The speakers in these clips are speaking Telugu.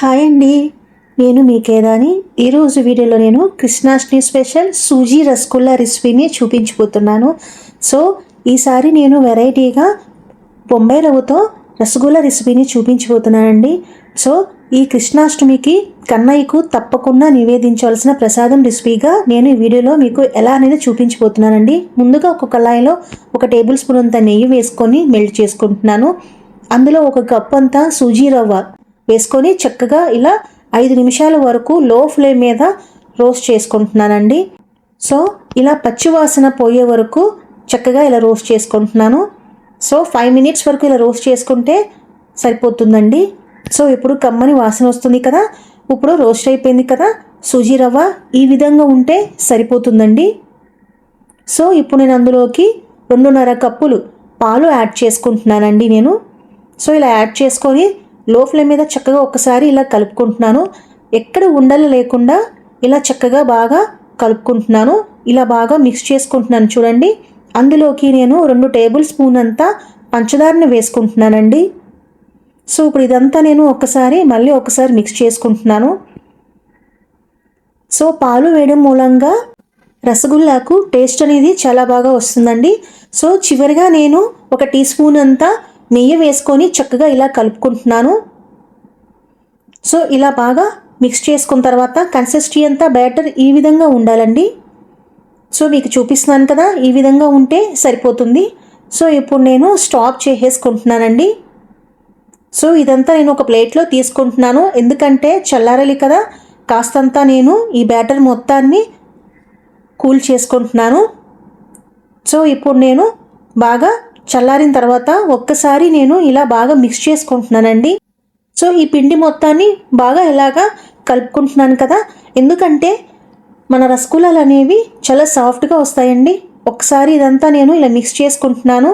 హాయ్ అండి. నేను మీకేదాని. ఈరోజు వీడియోలో నేను కృష్ణాష్టమి స్పెషల్ సూజీ రసగుల్లా రెసిపీని చూపించబోతున్నాను. సో ఈసారి నేను వెరైటీగా బొంబాయి రవ్వతో రసగుల్లా రెసిపీని చూపించబోతున్నానండి. సో ఈ కృష్ణాష్టమికి కన్నయ్యకు తప్పకుండా నివేదించవలసిన ప్రసాదం రెసిపీగా నేను ఈ వీడియోలో మీకు ఎలా అనేది చూపించబోతున్నానండి. ముందుగా ఒక కళాయిలో ఒక టేబుల్ స్పూన్ అంత నెయ్యి వేసుకొని మెల్ట్ చేసుకుంటున్నాను. అందులో ఒక కప్ అంతా సూజీ రవ్వ వేసుకొని చక్కగా ఇలా ఐదు నిమిషాల వరకు లో ఫ్లేమ్ మీద రోస్ట్ చేసుకుంటున్నానండి. సో ఇలా పచ్చివాసన పోయే వరకు చక్కగా ఇలా రోస్ట్ చేసుకుంటున్నాను. సో ఫైవ్ మినిట్స్ వరకు ఇలా రోస్ట్ చేసుకుంటే సరిపోతుందండి. సో ఇప్పుడు కమ్మని వాసన వస్తుంది కదా ఇప్పుడు రోస్ట్ అయిపోయింది కదా సూజీ రవ్వ ఈ విధంగా ఉంటే సరిపోతుందండి. సో ఇప్పుడు నేను అందులోకి రెండున్నర కప్పులు పాలు యాడ్ చేసుకుంటున్నానండి నేను. సో ఇలా యాడ్ చేసుకొని లో ఫ్లేమ్ మీద చక్కగా ఒకసారి ఇలా కలుపుకుంటున్నాను. ఎక్కడ ఉండలు లేకుండా ఇలా చక్కగా బాగా కలుపుకుంటున్నాను. ఇలా బాగా మిక్స్ చేసుకుంటున్నాను చూడండి. అందులోకి నేను రెండు టేబుల్ స్పూన్ అంతా పంచదారని వేసుకుంటున్నానండి. సో ఇప్పుడు ఇదంతా నేను ఒకసారి మళ్ళీ ఒకసారి మిక్స్ చేసుకుంటున్నాను. సో పాలు వేయడం మూలంగా రసగుల్లాకు టేస్ట్ అనేది చాలా బాగా వస్తుందండి. సో చివరిగా నేను ఒక టీ స్పూన్ అంతా నెయ్యి వేసుకొని చక్కగా ఇలా కలుపుకుంటున్నాను. సో ఇలా బాగా మిక్స్ చేసుకున్న తర్వాత కన్సిస్టీ అంతా బ్యాటర్ ఈ విధంగా ఉండాలండి. సో మీకు చూపిస్తున్నాను కదా ఈ విధంగా ఉంటే సరిపోతుంది. సో ఇప్పుడు నేను స్టాప్ చేసేసుకుంటున్నానండి. సో ఇదంతా నేను ఒక ప్లేట్లో తీసుకుంటున్నాను. ఎందుకంటే చల్లారలి కదా కాస్తంతా నేను ఈ బ్యాటర్ మొత్తాన్ని కూల్ చేసుకుంటున్నాను. సో ఇప్పుడు నేను బాగా చల్లారిన తర్వాత ఒక్కసారి నేను ఇలా బాగా మిక్స్ చేసుకుంటున్నానండి. సో ఈ పిండి మొత్తాన్ని బాగా ఇలాగా కలుపుకుంటున్నాను కదా. ఎందుకంటే మన రసగుల్లాలు అనేవి చాలా సాఫ్ట్గా వస్తాయండి. ఒకసారి ఇదంతా నేను ఇలా మిక్స్ చేసుకుంటున్నాను.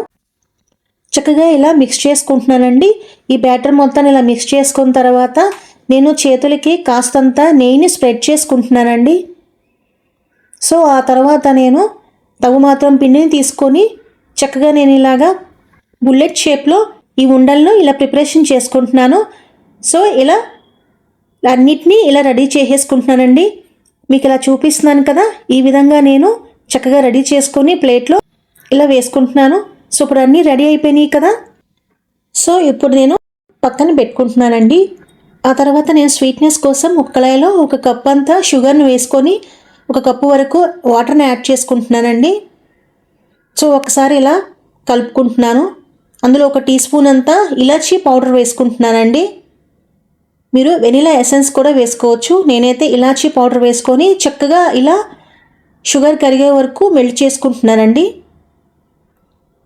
చక్కగా ఇలా మిక్స్ చేసుకుంటున్నానండి. ఈ బ్యాటర్ మొత్తాన్ని ఇలా మిక్స్ చేసుకున్న తర్వాత నేను చేతులకి కాస్తంత నెయ్యిని స్ప్రెడ్ చేసుకుంటున్నానండి. సో ఆ తర్వాత నేను తగు మాత్రం పిండిని తీసుకొని చక్కగా నేను ఇలాగా బుల్లెట్ షేప్లో ఈ ఉండలను ఇలా ప్రిపరేషన్ చేసుకుంటున్నాను. సో ఇలా అన్నిటినీ ఇలా రెడీ చేసేసుకుంటున్నానండి. మీకు ఇలా చూపిస్తున్నాను కదా ఈ విధంగా నేను చక్కగా రెడీ చేసుకొని ప్లేట్లో ఇలా వేసుకుంటున్నాను. సో ఇప్పుడు అన్నీ రెడీ అయిపోయినాయి కదా. సో ఇప్పుడు నేను పక్కన పెట్టుకుంటున్నానండి. ఆ తర్వాత నేను స్వీట్నెస్ కోసం ఒక కళాయిలో ఒక కప్ అంతా షుగర్ని వేసుకొని ఒక కప్పు వరకు వాటర్ని యాడ్ చేసుకుంటున్నానండి. సో ఒకసారి ఇలా కలుపుకుంటున్నాను. అందులో ఒక టీ స్పూన్ అంతా ఇలాచీ పౌడర్ వేసుకుంటున్నానండి. మీరు వెనిలా ఎసెన్స్ కూడా వేసుకోవచ్చు. నేనైతే ఇలాచీ పౌడర్ వేసుకొని చక్కగా ఇలా షుగర్ కరిగే వరకు మెల్ట్ చేసుకుంటున్నానండి.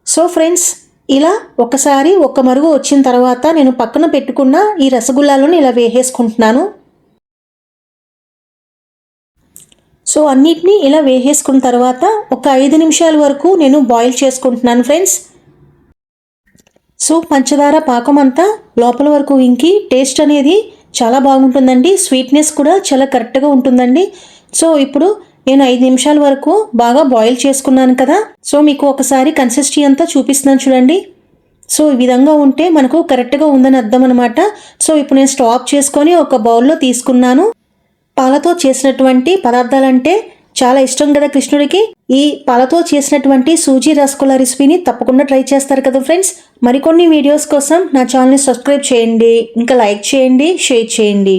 సో ఫ్రెండ్స్ ఇలా ఒకసారి ఒక మరుగు వచ్చిన తర్వాత నేను పక్కన పెట్టుకున్న ఈ రసగుల్లాలను ఇలా వేసేసుకుంటున్నాను. సో అన్నిటినీ ఇలా వేసేసుకున్న తర్వాత ఒక ఐదు నిమిషాల వరకు నేను బాయిల్ చేసుకుంటున్నాను ఫ్రెండ్స్. సో పంచదార పాకం అంతా లోపల వరకు ఇంకి టేస్ట్ అనేది చాలా బాగుంటుందండి. స్వీట్నెస్ కూడా చాలా కరెక్ట్గా ఉంటుందండి. సో ఇప్పుడు నేను ఐదు నిమిషాల వరకు బాగా బాయిల్ చేసుకున్నాను కదా. సో మీకు ఒకసారి కన్సిస్టీ అంతా చూపిస్తున్నాను చూడండి. సో ఈ విధంగా ఉంటే మనకు కరెక్ట్గా ఉందని అర్థం అనమాట సో ఇప్పుడు నేను స్టాప్ చేసుకొని ఒక బౌల్లో తీసుకున్నాను. పాలతో చేసినటువంటి పదార్థాలంటే చాలా ఇష్టం కదా కృష్ణుడికి. ఈ పాలతో చేసినటువంటి సూజీ రసగుల్లా రెసిపీని తప్పకుండా ట్రై చేస్తారు కదా ఫ్రెండ్స్. మరికొన్ని వీడియోస్ కోసం నా ఛానల్ని సబ్స్క్రైబ్ చేయండి. ఇంకా లైక్ చేయండి షేర్ చేయండి.